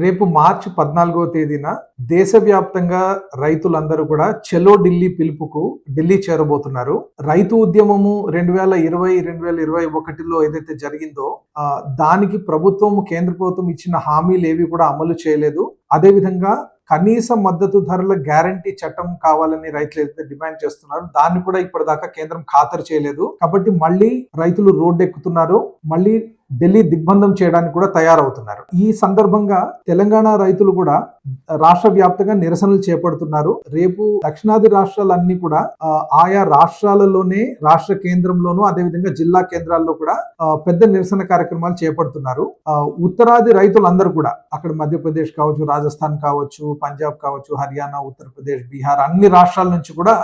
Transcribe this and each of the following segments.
రేపు మార్చి పద్నాలుగో తేదీన దేశవ్యాప్తంగా రైతులందరూ కూడా చెలో ఢిల్లీ పిలుపుకు ఢిల్లీ చేరబోతున్నారు. రైతు ఉద్యమము రెండు వేల ఇరవై రెండు వేల ఇరవై ఒకటిలో ఏదైతే జరిగిందో దానికి ప్రభుత్వం కేంద్ర ప్రభుత్వం ఇచ్చిన హామీలు ఏవి కూడా అమలు చేయలేదు. అదేవిధంగా కనీస మద్దతు ధరల గ్యారంటీ చట్టం కావాలని రైతులు ఏదైతే డిమాండ్ చేస్తున్నారు దాన్ని కూడా ఇప్పటిదాకా కేంద్రం ఖాతరు చేయలేదు. కాబట్టి మళ్ళీ రైతులు రోడ్డు ఎక్కుతున్నారు మళ్ళీ ఢిల్లీ దిగ్బంధం చేయడానికి కూడా తయారవుతున్నారు. ఈ సందర్భంగా తెలంగాణ రైతులు కూడా రాష్ట్ర వ్యాప్తంగా నిరసనలు చేపడుతున్నారు. రేపు దక్షిణాది రాష్ట్రాలన్నీ కూడా ఆయా రాష్ట్రాలలోనే రాష్ట్ర కేంద్రంలోనూ అదేవిధంగా జిల్లా కేంద్రాల్లో కూడా పెద్ద నిరసన కార్యక్రమాలు చేపడుతున్నారు. ఆ, ఉత్తరాది రైతులందరూ కూడా అక్కడ మధ్యప్రదేశ్ కావచ్చు రాజస్థాన్ కావచ్చు పంజాబ్ కావచ్చు హర్యానా ఉత్తరప్రదేశ్ బీహార్ అన్ని రాష్ట్రాల నుంచి కూడా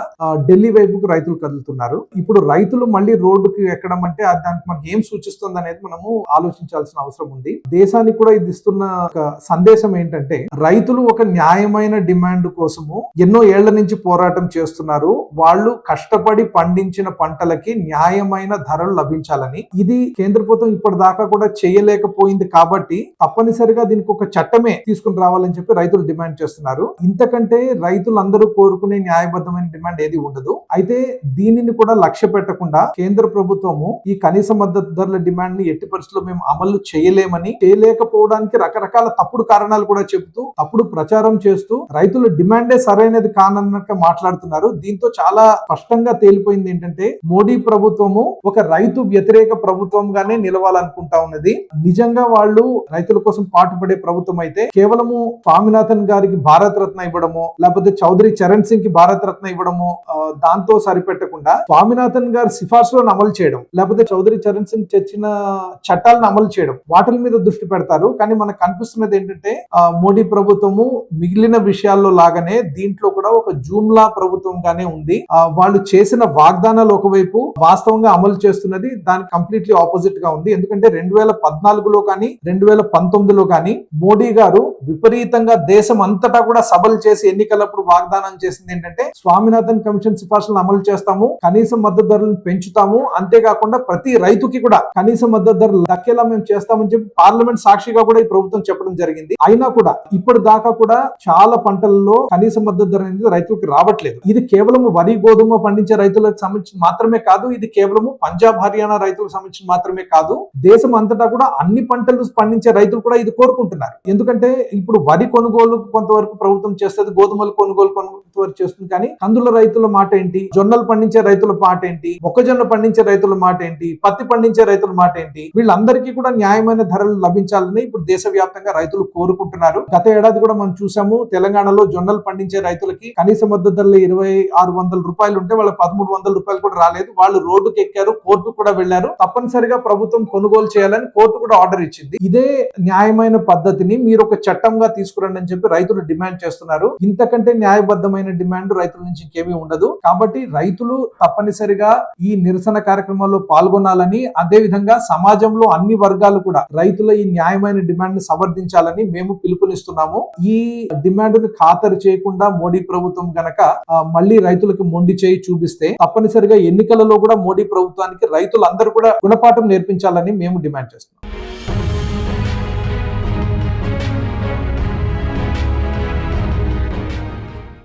ఢిల్లీ వైపుకు రైతులు కదులుతున్నారు. ఇప్పుడు రైతులు మళ్ళీ రోడ్డుకి ఎక్కడం అంటే దానికి మనకి ఏం సూచిస్తుంది అనేది మనము ఆలోచించాల్సిన అవసరం ఉంది. దేశానికి కూడా ఇది ఇస్తున్న ఒక సందేశం ఏంటంటే రైతు రైతులు ఒక న్యాయమైన డిమాండ్ కోసము ఎన్నో ఏళ్ళ నుంచి పోరాటం చేస్తున్నారు. వాళ్ళు కష్టపడి పండించిన పంటలకి న్యాయమైన ధరలు లభించాలని. ఇది కేంద్ర ప్రభుత్వం ఇప్పటిదాకా కూడా చేయలేకపోయింది కాబట్టి తప్పనిసరిగా దీనికి ఒక చట్టమే తీసుకుని రావాలని చెప్పి రైతులు డిమాండ్ చేస్తున్నారు. ఇంతకంటే రైతులందరూ కోరుకునే న్యాయబద్ధమైన డిమాండ్ ఏది ఉండదు. అయితే దీనిని కూడా లక్ష్య పెట్టకుండా కేంద్ర ప్రభుత్వము ఈ కనీస మద్దతు ధరల డిమాండ్ని ఎట్టి పరిస్థితుల్లో మేము అమలు చేయలేమని చేయలేకపోవడానికి రకరకాల తప్పుడు కారణాలు కూడా చెబుతూ తప్పుడు ప్రచారం చేస్తూ రైతుల డిమాండే సరైనది కానన్నట్టు మాట్లాడుతున్నారు. దీంతో చాలా స్పష్టంగా తేలిపోయింది ఏంటంటే మోడీ ప్రభుత్వము ఒక రైతు వ్యతిరేక ప్రభుత్వంగానే నిలవాలనుకుంటా ఉన్నది. నిజంగా వాళ్ళు రైతుల కోసం పాటుపడే ప్రభుత్వం అయితే కేవలము స్వామినాథన్ గారికి భారత రత్న ఇవ్వడము లేకపోతే చౌదరి చరణ్ సింగ్కి భారత రత్న ఇవ్వడము దాంతో సరిపెట్టకుండా స్వామినాథన్ గారి సిఫార్సులను అమలు చేయడం లేకపోతే చౌదరి చరణ్ సింగ్ తెచ్చిన చట్టాలను అమలు చేయడం వాటి మీద దృష్టి పెడతారు. కానీ మనకు కనిపిస్తున్నది ఏంటంటే మోడీ ప్రభుత్వం ప్రభుత్వము మిగిలిన విషయాల్లో లాగానే దీంట్లో కూడా ఒక జూమ్లా ప్రభుత్వంగానే ఉంది. వాళ్ళు చేసిన వాగ్దానాలు ఒకవైపు వాస్తవంగా అమలు చేస్తున్నది దానికి కంప్లీట్లీ ఆపోజిట్గా ఉంది. ఎందుకంటే రెండు వేల పద్నాలుగులో కానీ రెండు వేల పంతొమ్మిదిలో కానీ మోడీ గారు విపరీతంగా దేశం అంతటా కూడా సభలు చేసి ఎన్నికలప్పుడు వాగ్దానం చేసింది ఏంటంటే స్వామినాథన్ కమిషన్ సిఫార్సులను అమలు చేస్తాము కనీస మద్దతు ధరలను పెంచుతాము అంతేకాకుండా ప్రతి రైతుకి కూడా కనీస మద్దతు ధరలు దక్కేలా మేము చేస్తామని చెప్పి పార్లమెంట్ సాక్షిగా కూడా ఈ ప్రభుత్వం చెప్పడం జరిగింది. అయినా కూడా ఇప్పటి దాకా కూడా చాలా పంటల్లో కనీస మద్దతు ధర అనేది రైతులకు రావట్లేదు. ఇది కేవలం వరి గోధుమ పండించే రైతులకు సంబంధించి మాత్రమే కాదు ఇది కేవలము పంజాబ్ హర్యానా రైతులకు సంబంధించి మాత్రమే కాదు దేశం అంతటా కూడా అన్ని పంటలు పండించే రైతులు కూడా ఇది కోరుకుంటున్నారు. ఎందుకంటే ఇప్పుడు వరి కొనుగోలు కొంతవరకు ప్రభుత్వం చేస్తుంది గోధుమలు కొనుగోలు కొంతవరకు చేస్తుంది. కానీ కందుల రైతుల మాట ఏంటి? జొన్నలు పండించే రైతుల మాట ఏంటి? మొక్కజొన్న పండించే రైతుల మాట ఏంటి? పత్తి పండించే రైతుల మాట ఏంటి? వీళ్ళందరికీ కూడా న్యాయమైన ధరలు లభించాలని ఇప్పుడు దేశవ్యాప్తంగా రైతులు కోరుకుంటున్నారు. గత ఏడాది కూడా మనం చూసాము. తెలంగాణలో జొన్నలు పండించే రైతులకి కనీస మద్దతు ధరలు ఇరవై ఆరు వందల రూపాయలు ఉంటే వాళ్ళకి పదమూడు వందల రూపాయలు కూడా రాలేదు. వాళ్ళు రోడ్డుకి ఎక్కారు కోర్టు కూడా వెళ్ళారు తప్పనిసరిగా ప్రభుత్వం కొనుగోలు చేయాలని కోర్టు కూడా ఆర్డర్ ఇచ్చింది. ఇదే న్యాయమైన పద్ధతిని మీరు ఒక చట్టంగా తీసుకురండి అని చెప్పి రైతులు డిమాండ్ చేస్తున్నారు. ఇంతకంటే న్యాయబద్ధమైన డిమాండ్ రైతుల నుంచి ఇంకేమీ ఉండదు. కాబట్టి రైతులు తప్పనిసరిగా ఈ నిరసన కార్యక్రమాల్లో పాల్గొనాలని అదే విధంగా సమాజంలో అన్ని వర్గాలు కూడా రైతుల ఈ న్యాయమైన డిమాండ్ని సమర్థించాలని మేము పిలుపునిస్తున్నాము. ఈ డిమాండ్ని ఖాతరు చేయకుండా మోడీ ప్రభుత్వం గనక మళ్ళీ రైతులకు మొండి చేయి చూపిస్తే తప్పనిసరిగా ఎన్నికలలో కూడా మోడీ ప్రభుత్వానికి రైతులందరూ కూడా గుణపాఠం నేర్పించాలని మేము డిమాండ్ చేస్తున్నాం.